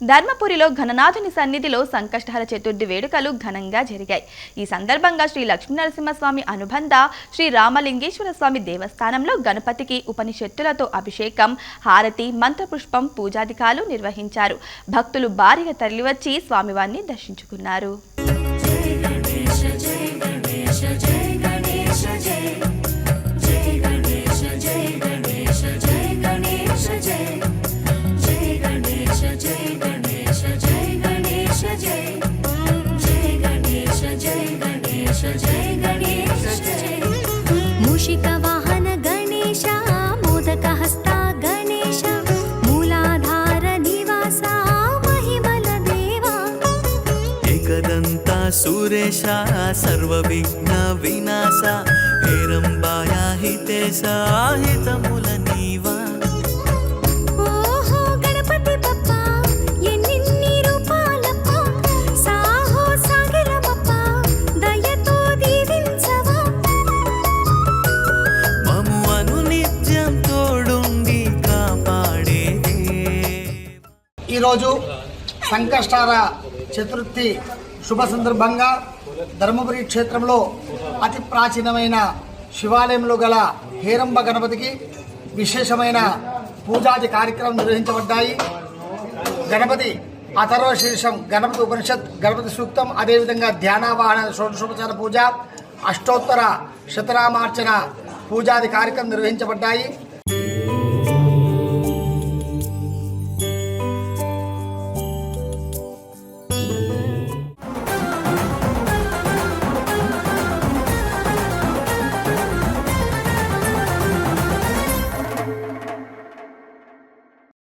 ధర్మపురిలో ఘననాథుని సన్నిధిలో సంకష్టహర చతుర్థి వేడుకలు ఘనంగా జరిగాయి. ఈ సందర్భంగా శ్రీ లక్ష్మీనరసింహస్వామి అనుబంధ శ్రీ రామలింగేశ్వర స్వామి దేవస్థానంలో గణపతికి ఉపనిషత్తులతో అభిషేకం హారతి మంత్రపుష్పం పూజాధికాలు నిర్వహించారు. భక్తులు భారీగా తరలివచ్చి స్వామివారిని దర్శించుకున్నారు. मूषिकवाहन गणेश मोदकहस्ता गणेश मूलाधार निवासा महिमलदेवा एकदन्ता सुरेश सर्वविघ्न विनाश हेरम्बाया हितेशा हितमुलनीवा ఈరోజు సంకష్టార చతుర్థి శుభ సందర్భంగా ధర్మపురి క్షేత్రంలో అతి ప్రాచీనమైన శివాలయంలో గల హేరంబ గణపతికి విశేషమైన పూజాది కార్యక్రమం నిర్వహించబడ్డాయి. గణపతి అథర్వ శీర్షం గణపతి ఉపనిషత్ గణపతి సూక్తం అదేవిధంగా ధ్యానావాహన షోడశోపచార పూజ అష్టోత్తర శతనామార్చన పూజాది కార్యక్రమం నిర్వహించబడ్డాయి.